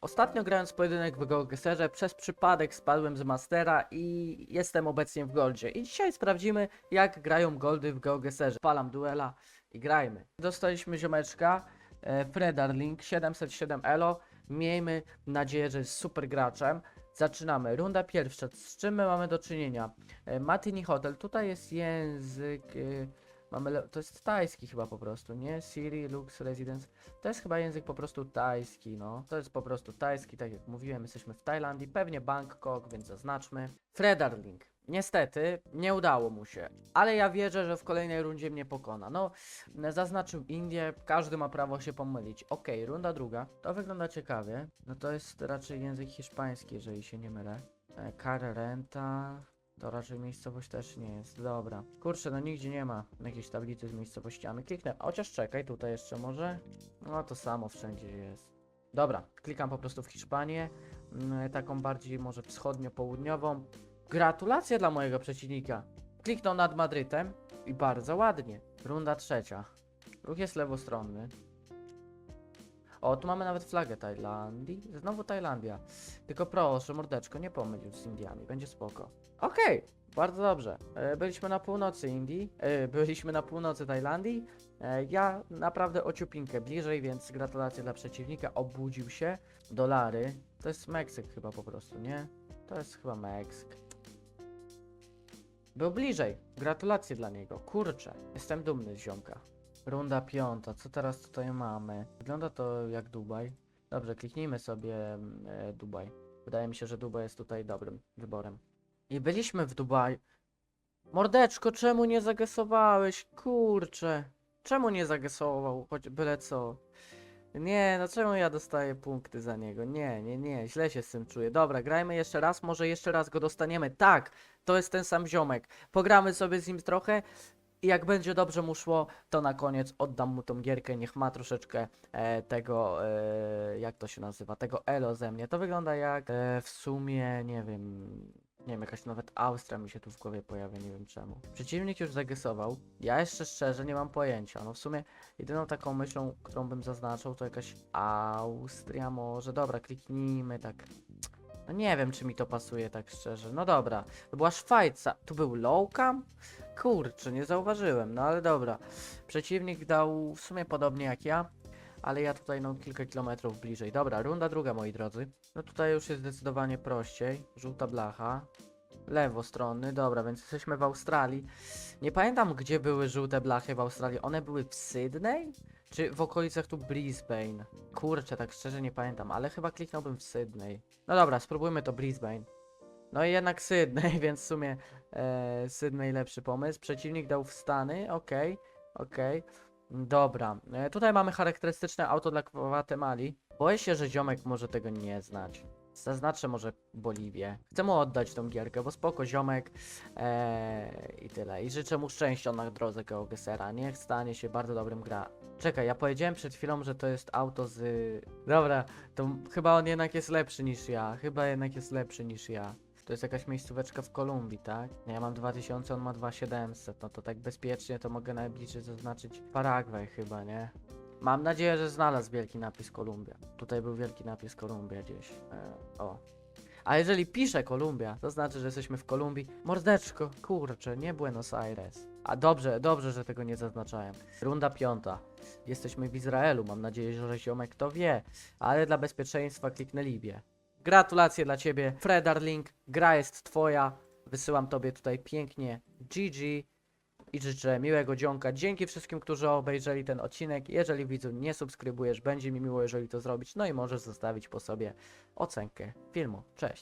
Ostatnio grając pojedynek w GeoGuessrze przez przypadek spadłem z Mastera i jestem obecnie w Goldzie. I dzisiaj sprawdzimy jak grają Goldy w GeoGuessrze. Palam duela i grajmy. Dostaliśmy ziomeczka, e, Fredarling 707 Elo. Miejmy nadzieję, że jest super graczem. Zaczynamy. Runda pierwsza. Z czym my mamy do czynienia? E, Hotel. Tutaj jest język... e, Mamy, to jest tajski chyba po prostu, nie? Siri, Lux, Residence. To jest chyba język po prostu tajski, no. To jest po prostu tajski, tak jak mówiłem, jesteśmy w Tajlandii, pewnie Bangkok, więc zaznaczmy. Fredarling. Niestety, nie udało mu się, ale ja wierzę, że w kolejnej rundzie mnie pokona. No, zaznaczył Indię, każdy ma prawo się pomylić. Okej, runda druga. To wygląda ciekawie. No to jest raczej język hiszpański, jeżeli się nie mylę. E, Cara Renta. To raczej miejscowość też nie jest. Dobra. Kurczę, no nigdzie nie ma jakiejś tablicy z miejscowościami. Kliknę. Chociaż czekaj, tutaj jeszcze może. No to samo wszędzie jest. Dobra, klikam po prostu w Hiszpanię. mm, Taką bardziej może wschodnio-południową. Gratulacje dla mojego przeciwnika. Kliknął nad Madrytem i bardzo ładnie. Runda trzecia. Ruch jest lewostronny. O, tu mamy nawet flagę Tajlandii. Znowu Tajlandia. Tylko proszę, mordeczko, nie pomyl już z Indiami, będzie spoko. Okej, bardzo dobrze. E, Byliśmy na północy Indii, e, byliśmy na północy Tajlandii. E, Ja naprawdę ociupinkę bliżej, więc gratulacje dla przeciwnika. Obudził się. Dolary. To jest Meksyk chyba po prostu, nie? To jest chyba Meksyk. Był bliżej. Gratulacje dla niego. Kurczę, jestem dumny z ziomka. Runda piąta. Co teraz tutaj mamy? Wygląda to jak Dubaj. Dobrze, kliknijmy sobie mm, e, Dubaj. Wydaje mi się, że Dubaj jest tutaj dobrym wyborem. I byliśmy w Dubaju. Mordeczko, czemu nie zagesowałeś? Kurczę. Czemu nie zagesował? Choć byle co. Nie, no czemu ja dostaję punkty za niego? Nie, nie, nie, źle się z tym czuję. Dobra, grajmy jeszcze raz, może jeszcze raz go dostaniemy. Tak, to jest ten sam ziomek. Pogramy sobie z nim trochę i jak będzie dobrze mu szło, to na koniec oddam mu tą gierkę, niech ma troszeczkę e, tego, e, jak to się nazywa, tego elo ze mnie. To wygląda jak e, w sumie, nie wiem, nie wiem, jakaś nawet Austria mi się tu w głowie pojawia, nie wiem czemu. Przeciwnik już zagesował. Ja jeszcze szczerze nie mam pojęcia. No w sumie jedyną taką myślą, którą bym zaznaczył, to jakaś Austria może. Dobra, kliknijmy tak. No nie wiem, czy mi to pasuje tak szczerze. No dobra, to była Szwajca. Tu był Lowcam? Kurczę, nie zauważyłem, no ale dobra. Przeciwnik dał w sumie podobnie jak ja, ale ja tutaj no kilka kilometrów bliżej. Dobra, runda druga, moi drodzy. No tutaj już jest zdecydowanie prościej. Żółta blacha. Lewo strony, dobra, więc jesteśmy w Australii. Nie pamiętam, gdzie były żółte blachy w Australii. One były w Sydney? Czy w okolicach tu Brisbane? Kurczę, tak szczerze nie pamiętam, ale chyba kliknąłbym w Sydney. No dobra, spróbujmy to Brisbane. No i jednak Sydney, więc w sumie e, Sydney lepszy pomysł. Przeciwnik dał w Stany, okej, okej. Dobra, e, tutaj mamy charakterystyczne auto dla Gwatemali. Boję się, że ziomek może tego nie znać. Zaznaczę może Boliwię. Chcę mu oddać tą gierkę, bo spoko ziomek e, i tyle. I życzę mu szczęścia na drodze Geogesera. Niech stanie się bardzo dobrym gra. Czekaj, ja powiedziałem przed chwilą, że to jest auto z... Dobra, to chyba on jednak jest lepszy niż ja. Chyba jednak jest lepszy niż ja. To jest jakaś miejscóweczka w Kolumbii, tak? Ja mam 2000, on ma 2700. No to tak bezpiecznie to mogę najbliżej zaznaczyć Paragwaj chyba, nie? Mam nadzieję, że znalazł wielki napis Kolumbia. Tutaj był wielki napis Kolumbia gdzieś. E, o. A jeżeli pisze Kolumbia, to znaczy, że jesteśmy w Kolumbii. Mordeczko, kurczę, nie Buenos Aires. A dobrze, dobrze, że tego nie zaznaczałem. Runda piąta. Jesteśmy w Izraelu, mam nadzieję, że ziomek to wie. Ale dla bezpieczeństwa kliknę Libię. Gratulacje dla ciebie, Fredarling. Gra jest twoja. Wysyłam tobie tutaj pięknie GG i życzę miłego dzionka. Dzięki wszystkim, którzy obejrzeli ten odcinek. Jeżeli widzu nie subskrybujesz, będzie mi miło, jeżeli to zrobić. No i możesz zostawić po sobie ocenkę filmu. Cześć.